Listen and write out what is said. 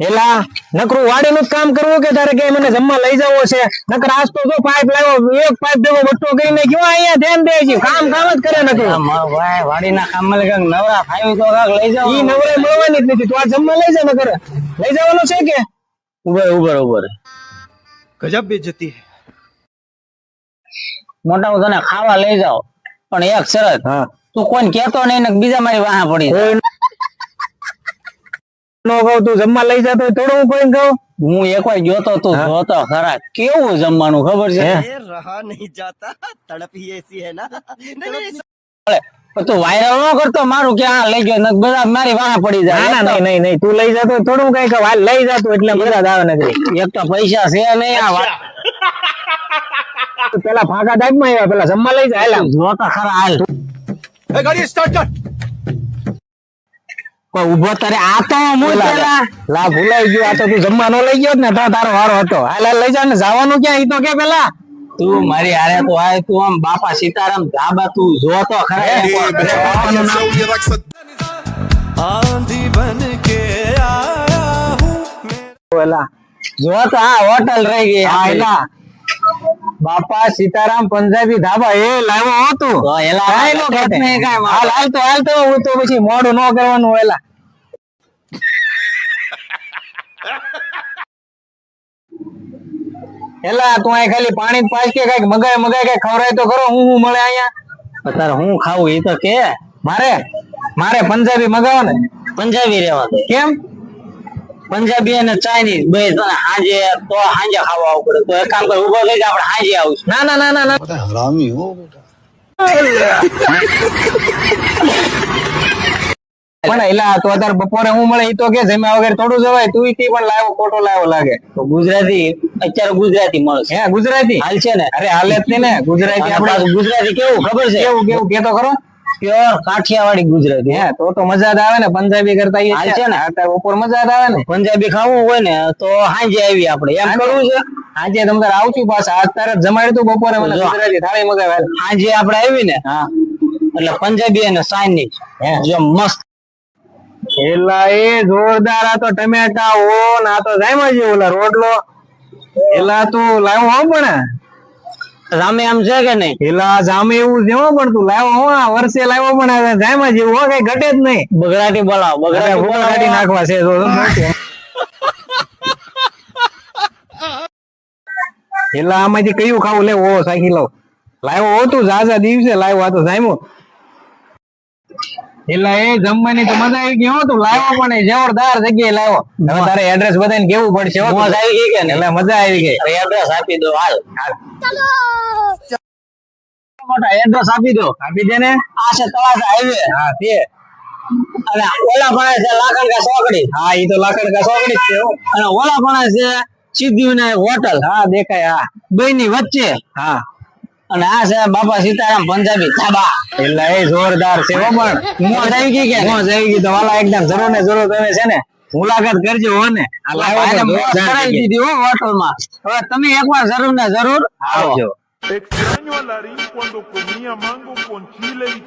એલા નકરું વાડેલું જ કામ કરવું કે તારે કે મને જમવા લઈ જવો છે? નકર આજ તો જો પાઇપ લાવ્યો એક પાઇપ ભેગો બટ્ટો કરીને ગયો અહીંયા ધ્યાન દે છે કામ કામ જ કરે નકરું. ભાઈ વાડીના કામમાં લઈ નવરા ફાવી તો કાક લઈ જાવ ઈ નવરે મળવાની જ નથી તું આ જમવા લઈ જા નકર. લઈ જવાનો છે કે? ઉભર ઉભર ઉભર. ગજબ બેજતી હે. મોટા તને ખાવા લઈ જાવ પણ એક શરત તું કોઈને કેતો નહીં ને બીજા મારી વાહ પડી જમવાનું મારું કે લઈ ગયો બધા મારી વાહ પડી જાય. ના ના નહીં નહીં તું લઈ જતો થોડું કંઈક લઈ જતો એટલે બધા દાવે નથી. એક તો પૈસા છે નહીં આ વાત પેલા ફાંકા ટાઈપમાં આવ્યા પેલા જમવા લઈ જાય જોતા ખરા હાલ. ગાડી સ્ટાર્ટ કર પણ ઊભો તારે આ તો હું લા ભૂલાઈ ગયો. આ તો તું જમવાનો લઈ ગયો ને તારો વારો હતો. હાલ લઈ જા ને જવાનું ક્યાં? ઈ તો કે પેલા તું મારી આરે તો આય તું આમ બાપા સીતારામ ધાબા તું જો તો ખરા આંધી બન કે આયા હું પેલા જો તો આ હોટલ રહી ગઈ. હા બાપા સીતારામ પંજાબી ધાબા એ લાવ્યો હતું. હાલ હાલ તો હાલ તો હું તો પછી મોડું ન કરવાનું એલા. એલા તું અહીં ખાલી પાણી પાસ કે કંઈક મગાય મગાય કઈ ખવરાય તો ખરો હું હું મળે અહીંયા? તારે હું ખાવું એ તો કે. મારે? મારે પંજાબી મગાવો ને. પંજાબી રહેવા દે. કેમ? પંજાબી અને ચાઇનીઝ બે તને હાંજે તો હાંજે ખાવા આવું પડે. તો એક કામ કર ઊભો થઈ જા આપણે હાંજે આવું ના ના ના ના ના. પણ એલા તો અત્યારે બપોરે હું મળે તો કે જમ્યા વગર થોડું જવાય. તું ઈ પણ લાવો ખોટો લાવો લાગે. તો ગુજરાતી અત્યારે ગુજરાતી મળશે. હે ગુજરાતી? હાલ છે ને. અરે હાલે જ નહીં ને. ગુજરાતી આપણે ગુજરાતી કેવું? ખબર છે? કેવું કેવું? કેતો ખરો? પ્યોર કાઠિયાવાડી ગુજરાતી. હે તો તો મજા જ આવે ને. પંજાબી કરતા એ હાલ છે. ને. અત્યારે બપોર મજા જ આવે ને. પંજાબી ખાવું હોય ને તો હાંજે આવી આપણે. એમ કરવું છે. આજે તમારે પાછા. આજ તારે જમાડી તું બપોરે મને. ગુજરાતી થાળી મગાવે. હાંજે આપણે આવી ને હા. એટલે પંજાબી અને ચાઇનીઝ હે. જો મસ્ત એલા એ જોરદાર આ તો ટમેટા ઓ ના તો જામ્યા જેવું ઓલા રોટલો. એલા તું લાવ્યો હો પણ રામે આમ છે કે નહીં? એલા જામે એવું છે હો પણ તું લાવ્યો હો આ વર્ષે લાવ્યો પણ જામ્યા જેવું હો કઈ ઘટે જ નહીં. બગડાટી બોલાવ બગડાટી કાઢી નાખવા છે તો એલા આમાંથી કયું ખાવું? લે ઓ સાખી લઉં લાવ્યો હો તું ઝાઝા દિવસે લાવ્યો આ તો જામ્યો. એલા એ જમવાની તો મજા આવી ગઈ તું લાવ્યો પણ જોરદાર જગ્યાએ લાવ્યો. હવે તારે એડ્રેસ બધાને કેવું પડશે મજા આવી ગઈ કે એટલે મજા આવી ગઈ. એડ્રેસ આપી દો હાલ. મોટા એડ્રેસ આપી દો. આપી દે ને. આ છે તળાજા હાઈવે હા તે. અને ઓલા પણ છે લાકડકા સોકડી હા ઈ તો લાકડ કા ચોકડી છે અને ઓલા પણ છે સિદ્ધિવિનાયક હોટલ હા દેખાય હા. બે ની વચ્ચે. હા. અને આ છે બાપા સીતારામ પંજાબી. ધાબા. એટલે એ જોરદાર છે હો પણ. મોજ આવી ગઈ કે મોજ આવી ગઈ તો વાલા એકદમ જરૂર ને જરૂર તમે છે ને મુલાકાત કરજો હો ને. કરાવી દીધી હો હોટલમાં. હવે તમે એકવાર જરૂર ને જરૂર આવજો. Extraño al Larín cuando comía mango con chile y.